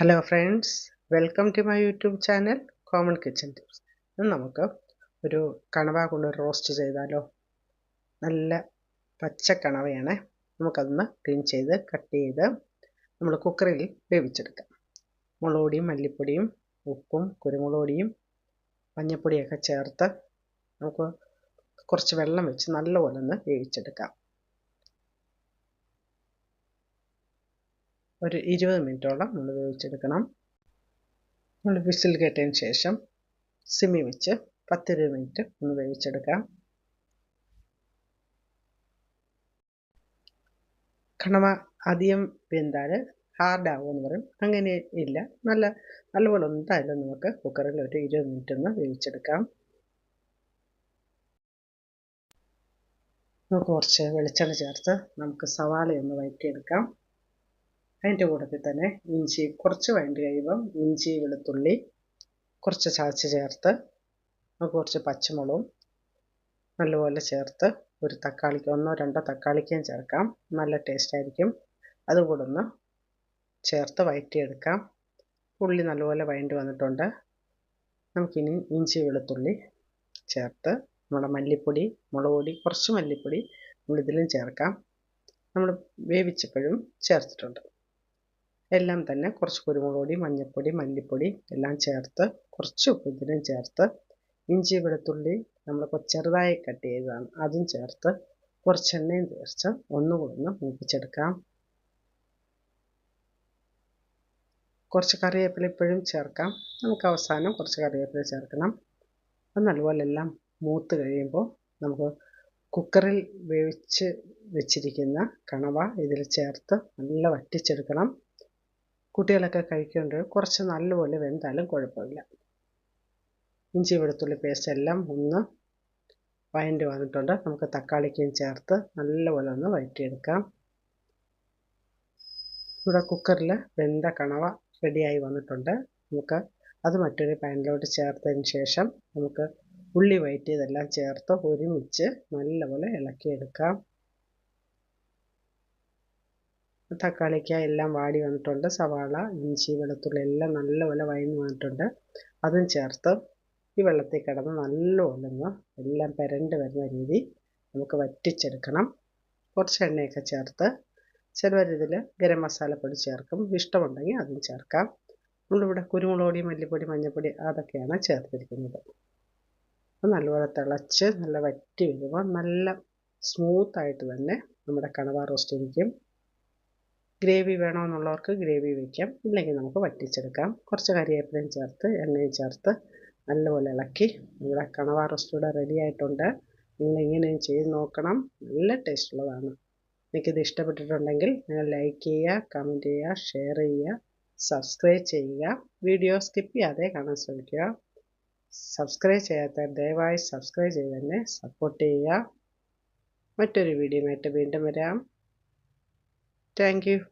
Hello friends welcome to my YouTube channel common kitchen tips ഇന്ന് നമുക്ക് ഒരു കണവ കൊണ്ട് റോസ്റ്റ് ചെയ്താലോ? നല്ല പച്ച കണവയാണ്. നമുക്കതൊന്ന് ക്ലീൻ ചെയ്ത് കട്ട് ചെയ്ത് നമ്മൾ കുക്കറിൽ വേവിച്ചെടുക്കാം. മുളക് പൊടിയും മല്ലിപ്പൊടിയും ഉപ്പും കുരുമുളക് പൊടിയും മഞ്ഞൾപ്പൊടിയൊക്കെ ചേർത്ത് നമുക്ക് കുറച്ച് വെള്ളം വെച്ച് നല്ലപോലെ ഒന്ന് വേവിച്ചെടുക്കാം. ഒരു ഇരുപത് മിനിറ്റോളം നമ്മൾ വേവിച്ചെടുക്കണം. നമ്മൾ വിസിൽ കേട്ടതിന് ശേഷം സിമ്മി വെച്ച് പത്തിരുപത് മിനിറ്റ് ഒന്ന് വേവിച്ചെടുക്കാം കണവ അധികം വെന്താൽ ഹാർഡാവുമെന്ന് പറയും. അങ്ങനെ ഇല്ല. നല്ല നല്ലപോലെ എന്തായാലും നമുക്ക് കുക്കറിൽ ഒരു ഇരുപത് മിനിറ്റ് ഒന്ന് വേവിച്ചെടുക്കാം. നമുക്ക് കുറച്ച് വെളിച്ചെണ്ണ ചേർത്ത് നമുക്ക് സവാള ഒന്ന് വഴറ്റിയെടുക്കാം. അതിന്റെ കൂട്ടത്തിൽ തന്നെ ഇഞ്ചി കുറച്ച് വേണ്ടി കഴിയുമ്പം ഇഞ്ചി വെളുത്തുള്ളി കുറച്ച് ചതച്ച് ചേർത്ത് കുറച്ച് പച്ചമുളകും നല്ലപോലെ ചേർത്ത് ഒരു തക്കാളിക്ക് ഒന്നോ രണ്ടോ തക്കാളിക്കയും ചേർക്കാം. നല്ല ടേസ്റ്റ് ആയിരിക്കും. അതുകൂടെ ഒന്ന് ചേർത്ത് വഴറ്റിയെടുക്കാം ഉള്ളി നല്ലപോലെ വഴണ്ടി വന്നിട്ടുണ്ട്. നമുക്കിനി ഇഞ്ചി വെളുത്തുള്ളി ചേർത്ത് നമ്മുടെ മല്ലിപ്പൊടി മുളക് പൊടി കുറച്ച് മല്ലിപ്പൊടി നമ്മളിതിലും ചേർക്കാം. നമ്മൾ വേവിച്ചപ്പോഴും ചേർത്തിട്ടുണ്ട്. എല്ലാം തന്നെ കുറച്ച് കുരുമുളക് പൊടി മഞ്ഞൾപ്പൊടി മല്ലിപ്പൊടി എല്ലാം ചേർത്ത് കുറച്ച് ഉപ്പ് ഇതിലും ചേർത്ത് ഇഞ്ചി വെളുത്തുള്ളി നമ്മൾ ചെറുതായി കട്ട് ചെയ്തതാണ്. അതും ചേർത്ത് കുറച്ച് എണ്ണയും ചേർത്ത് ഒന്നുകൂടി ഒന്ന് മൂപ്പിച്ചെടുക്കാം. കുറച്ച് കറിവേപ്പില ഇപ്പോഴും ചേർക്കാം. നമുക്ക് അവസാനം കുറച്ച് കറിവേപ്പില ചേർക്കണം. അത് നല്ലപോലെ എല്ലാം മൂത്ത് കഴിയുമ്പോൾ നമുക്ക് കുക്കറിൽ വേവിച്ച് വെച്ചിരിക്കുന്ന കണവ ഇതിൽ ചേർത്ത് നല്ല വറ്റിച്ചെടുക്കണം. കുട്ടികളൊക്കെ കഴിക്കുന്നുണ്ട്. കുറച്ച് നല്ലപോലെ വെന്താലും കുഴപ്പമില്ല. ഇഞ്ചി വെളുത്തുള്ളി പേസ്റ്റ് എല്ലാം ഒന്ന് വഴണ്ടി വന്നിട്ടുണ്ട്. നമുക്ക് തക്കാളിക്കും ചേർത്ത് നല്ലപോലെ ഒന്ന് വഴറ്റിയെടുക്കാം ഇവിടെ കുക്കറിൽ വെന്ത കണവ റെഡിയായി വന്നിട്ടുണ്ട്. നമുക്ക് അത് മറ്റൊരു പാനിലോട്ട് ചേർത്തതിന് ശേഷം നമുക്ക് ഉള്ളി വഴറ്റിയതെല്ലാം ചേർത്ത് ഒരുമിച്ച് നല്ലപോലെ ഇളക്കിയെടുക്കാം. തക്കാളിക്ക എല്ലാം വാടി വന്നിട്ടുണ്ട്. സവാള ഇഞ്ചി വെളുത്തുള്ളി എല്ലാം നല്ലപോലെ വഴന്ന് വന്നിട്ടുണ്ട്. അതും ചേർത്ത് ഈ വെള്ളത്തിൽ കിടന്ന് നല്ലപോലെ ഒന്ന് എല്ലാം പെരണ്ട് വരുന്ന രീതി നമുക്ക് വറ്റിച്ചെടുക്കണം. കുറച്ച് എണ്ണയൊക്കെ ചേർത്ത് ചിലവരിതിൽ ഗരം മസാലപ്പൊടി ചേർക്കും. ഇഷ്ടമുണ്ടെങ്കിൽ അതും ചേർക്കാം. നമ്മളിവിടെ കുരുമുളക് പൊടി മല്ലിപ്പൊടി മഞ്ഞൾപ്പൊടി അതൊക്കെയാണ് ചേർത്തിരിക്കുന്നത്. നല്ലപോലെ തിളച്ച് നല്ല വറ്റി വരുമ്പോൾ നല്ല സ്മൂത്തായിട്ട് തന്നെ നമ്മുടെ കണവ റോസ്റ്റ് ഇരിക്കും. ഗ്രേവി വേണമെന്നുള്ളവർക്ക് ഗ്രേവി വയ്ക്കാം ഇല്ലെങ്കിൽ നമുക്ക് വറ്റിച്ചെടുക്കാം. കുറച്ച് കറിവേപ്പിലയും ചേർത്ത് എണ്ണയും ചേർത്ത് നല്ലപോലെ ഇളക്കി നമ്മുടെ കണവ റോസ്റ്റ് റെഡി ആയിട്ടുണ്ട്. നിങ്ങൾ ഇങ്ങനെയും ചെയ്ത് നോക്കണം. നല്ല ടേസ്റ്റ് ഉള്ളതാണ്. നിങ്ങൾക്കിത് ഇഷ്ടപ്പെട്ടിട്ടുണ്ടെങ്കിൽ നിങ്ങൾ ലൈക്ക് ചെയ്യുക കമന്റ് ചെയ്യുക ഷെയർ ചെയ്യുക സബ്സ്ക്രൈബ് ചെയ്യുക. വീഡിയോ സ്കിപ്പ് ചെയ്യാതെ കാണാൻ ശ്രമിക്കുക. സബ്സ്ക്രൈബ് ചെയ്യാത്ത ദയവായി സബ്സ്ക്രൈബ് ചെയ്ത് തന്നെ സപ്പോർട്ട് ചെയ്യുക. മറ്റൊരു വീഡിയോ ആയിട്ട് വീണ്ടും വരാം. Thank you.